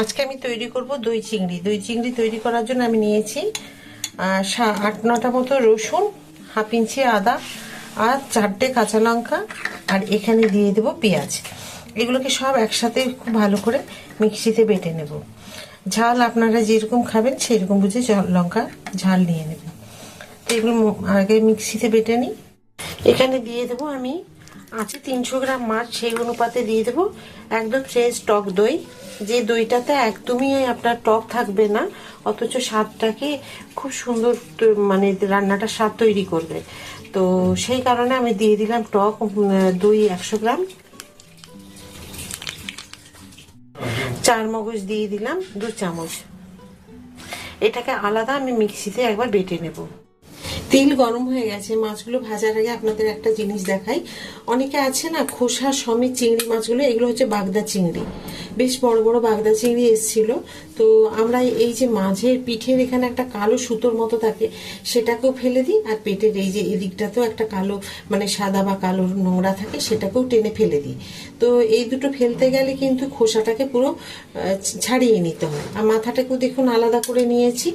আজকে আমি তৈরি করব দই চিংড়ি। দই চিংড়ি তৈরি করার জন্য আমি নিয়েছি আট নটা মতো রসুন, হাফ ইঞ্চি আদা আর চারটে কাঁচা লঙ্কা আর এখানে দিয়ে দেব পেঁয়াজ। এগুলোকে সব একসাথে খুব ভালো করে মিক্সিতে বেটে নেব। ঝাল আপনারা যেরকম খাবেন সেই রকম বুঝে লঙ্কা ঝাল নিয়ে নেবেন। তো এগুলো আগে মিক্সিতে বেটে নিই। এখানে দিয়ে দেবো আমি আছে, তিনশো গ্রাম মাছ, সেই অনুপাতে দিয়ে দেবো। একদম ফ্রেশ টক দই, যে দইটাতে একদমই আপনার টক থাকবে না, অথচ স্বাদটাকে খুব সুন্দর মানে রান্নাটা স্বাদ তৈরি করবে। তো সেই কারণে আমি দিয়ে দিলাম টক দই একশো গ্রাম। চার মগজ দিয়ে দিলাম, দু চামচ। এটাকে আলাদা আমি মিক্সিতে একবার বেটে নেব। তেল গরম হয়ে গেছে, মাছগুলো ভাজার আগে আপনাদের একটা জিনিস দেখাই। অনেকে আছে না, খোসা সমেত চিংড়ি মাছগুলো, এগুলো হচ্ছে বাগদা চিংড়ি। বেশ বড় বড় বাগদা চিংড়ি এসছিল। তো আমরা এই যে মাঝের পিঠের এখানে একটা কালো সুতোর মতো থাকে, সেটাকেও ফেলে দিই, আর পেটের এই যে এদিকটাতেও একটা কালো মানে সাদা বা কালো নোংরা থাকে, সেটাকেও টেনে ফেলে দিই। তো এই দুটো ফেলতে গেলে কিন্তু খোসাটাকে পুরো ছাড়িয়ে নিতে হয়। আর মাথাটাকেও দেখুন আলাদা করে নিয়েছি।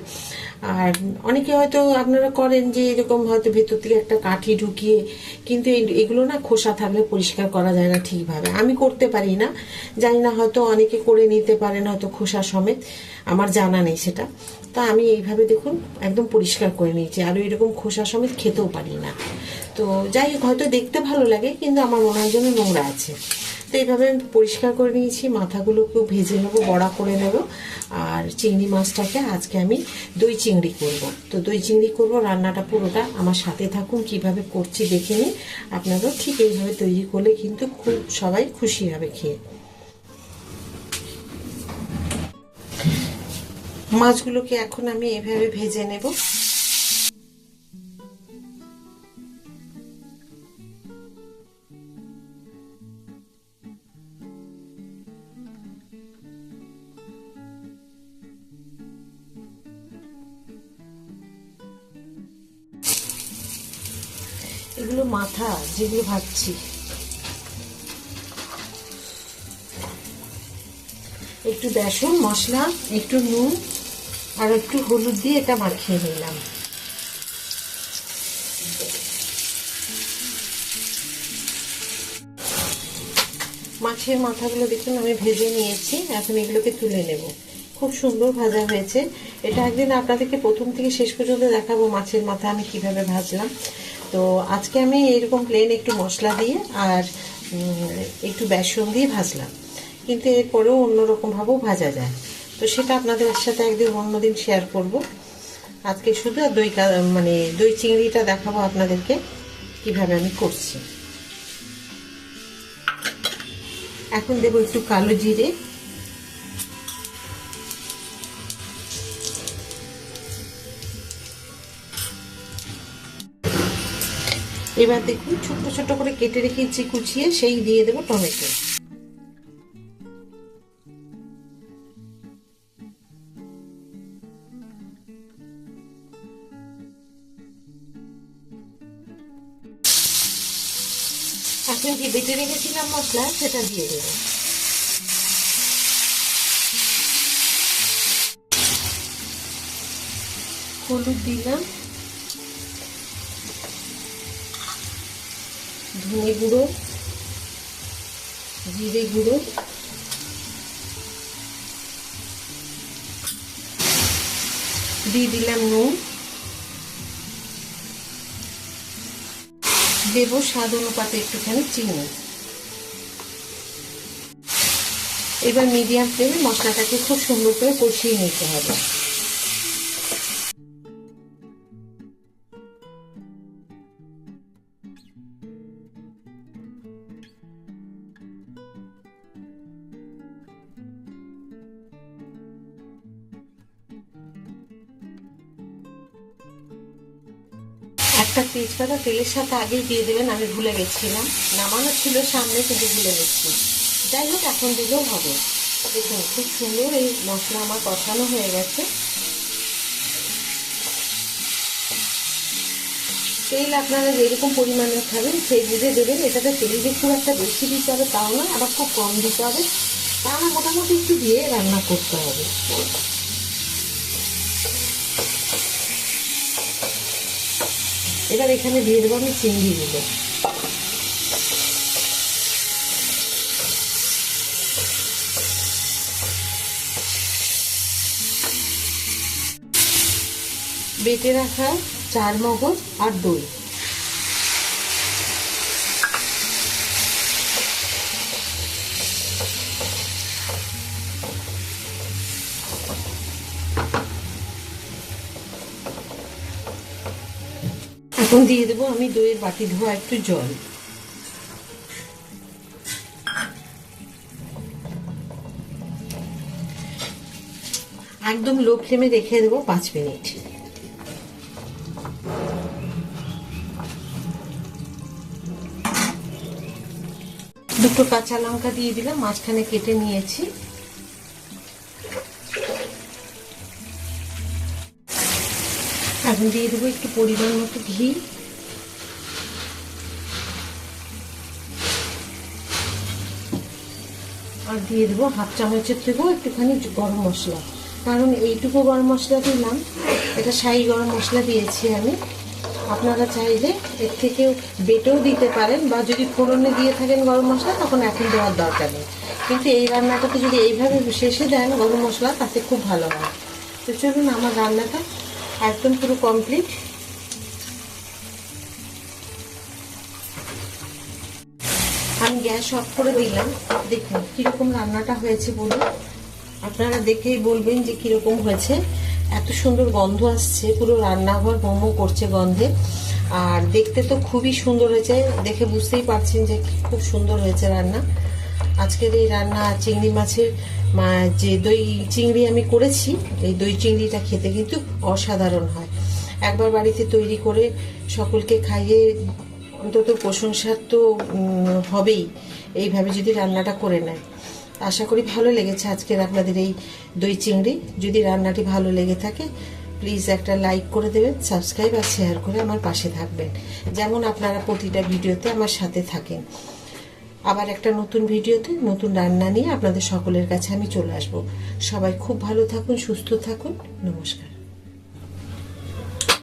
আর অনেকে হয়তো আপনারা করেন যে এরকম হয়তো ভেতর থেকে একটা কাঠি ঢুকিয়ে, কিন্তু এগুলো না খোসা থাকলে পরিষ্কার করা যায় না ঠিকভাবে। আমি করতে পারি না। জানি না হয়তো অনেকে করে নিতে পারেন হয়তো খোসা সমেত। আমার জানা নেই সেটা। তা আমি এইভাবে দেখুন একদম পরিষ্কার করে নিয়েছি। আর এরকম খোসা সমেত খেতেও পারি না। তো যাই হোক, হয়তো দেখতে ভালো লাগে, কিন্তু আমার মনে হয় যেন নোংরা আছে। এইভাবে আমি পরিষ্কার করে নিয়েছি, মাথাগুলোকেও ভেজে নেব, বড়া করে নেব। আর চিংড়ি মাছটাকে আজকে আমি দই চিংড়ি করব। তো দই চিংড়ি করব, রান্নাটা পুরোটা আমার সাথে থাকুন, কীভাবে করছি দেখে নিন। আপনারাও ঠিক এইভাবে তৈরি করলে কিন্তু খুব সবাই খুশি হবে খেয়ে। মাছগুলোকে এখন আমি এভাবে ভেজে নেব। এগুলো মাথা, যেগুলো ভাবছি। একটু বেসন, মশলা, একটু নুন, আর একটু হলুদ দিয়ে এটা মাখিয়ে নিলাম। মাছের মাথাগুলো দেখুন, আমি ভেজে নিয়েছি। এখন এগুলোকে তুলে নেব। খুব সুন্দর ভাজা হয়েছে। এটা একদিন আপনাদেরকে প্রথম থেকে শেষ পর্যন্ত দেখাবো মাছের মাথা আমি কীভাবে ভাজলাম। তো আজকে আমি এরকম প্লেন একটু মশলা দিয়ে আর একটু বেসন দিয়ে ভাজলাম। কিন্তু এরপরেও অন্যরকমভাবেও ভাজা যায়। তো সেটা আপনাদের সাথে একদিন অন্যদিন শেয়ার করব। আজকে শুধু দই মানে দই চিংড়িটা দেখাবো আপনাদেরকে, কীভাবে আমি করছি। এখন দেবো একটু কালো জিরে। এবার দেখুন, ছোট্ট ছোট্ট করে কেটে রেখেছি, কুচিয়ে সেই দিয়ে দেবো টমেটো। এখন যে বেটে রেখেছিলাম মশলা, সেটা দিয়ে দেবো। হলুদ দিলাম। ধনে গুঁড়ো, জিরে গুঁড়ো, দিয়ে দিলাম নুন। দেবো স্বাদ অনুপাতে একটুখানি চিনি। এবার মিডিয়াম ফ্লেমে মশলাটাকে খুব সুন্দর করে কষিয়ে নিতে হবে। একটা তেজপাতা তেলের সাথে আগেই দিয়ে দেবেন, আমি ভুলে গেছিলাম। নামানো ছিল সামনে, কিন্তু ভুলে গেছি। যাই হোক, এখন দিলেও হবে। দেখুন, খুব সুন্দর এই মশলা আমার কষানো হয়ে গেছে। তেল আপনারা যেরকম পরিমাণে খাবেন, সেই বুঝে দেবেন। এটাতে তেল যে খুব একটা বেশি দিতে হবে, তাও না আবার খুব কম দিতে হবে। তাহলে মোটামুটি একটু দিয়ে রান্না করতে হবে। এবার এখানে দিয়ে দেবো আমি চিংড়িগুলো বেটে রাখা চার মগজ আর দই। এখন দিয়ে দেবো, আমি দইয়ের বাটি ধোয়া একটু জল। একদম লো ফ্লেমে রেখে দেবো পাঁচ মিনিট। দুটো কাঁচা লঙ্কা দিয়ে দিলাম, মাঝখানে কেটে নিয়েছি। এখন দিয়ে দেবো, একটু পরিমাণ মতো ঘি। আর দিয়ে দেবো হাফ চামচের থেকেও একটুখানি গরম মশলা। কারণ এইটুকু গরম মশলা দিলাম, এটা শাহি গরম মশলা দিয়েছি আমি। আপনারা চাইলে এর থেকেও বেটেও দিতে পারেন, বা যদি ফোড়নে দিয়ে থাকেন গরম মশলা, তখন এখন দেওয়ার দরকার নেই। কিন্তু এই রান্নাটাতে যদি এইভাবে শেষে দেন গরম মশলা, তাতে খুব ভালো হয়। তো চলুন আমার রান্নাটা একদম পুরো কমপ্লিট আমি গ্যাস অফ করে দিলাম। দেখুন, কীরকম রান্নাটা হয়েছে বলুন। আপনারা দেখেই বলবেন যে কীরকম হয়েছে। এত সুন্দর গন্ধ আসছে, পুরো রান্নাঘর মোমো করছে গন্ধে। আর দেখতে তো খুবই সুন্দর হয়েছে। দেখে বুঝতেই পারছেন যে খুব সুন্দর হয়েছে রান্না। আজকের এই রান্না চিংড়ি মাছের যে দই চিংড়ি আমি করেছি, এই দই চিংড়িটা খেতে কিন্তু অসাধারণ হয়। একবার বাড়িতে তৈরি করে সকলকে খাইয়ে অন্তত প্রশংসার তো হবেই, এইভাবে যদি রান্নাটা করে নেয়। আশা করি ভালো লেগেছে আজকের আপনাদের এই দই চিংড়ি। যদি রান্নাটি ভালো লেগে থাকে প্লিজ একটা লাইক করে দেবেন সাবস্ক্রাইব আর শেয়ার করে আমার পাশে থাকবেন। যেমন আপনারা প্রতিটা ভিডিওতে আমার সাথে থাকেন। আবার একটা নতুন ভিডিওতে নতুন রান্না নিয়ে আপনাদের সকলের কাছে আমি চলে আসব। সবাই খুব ভালো থাকুন, সুস্থ থাকুন। নমস্কার।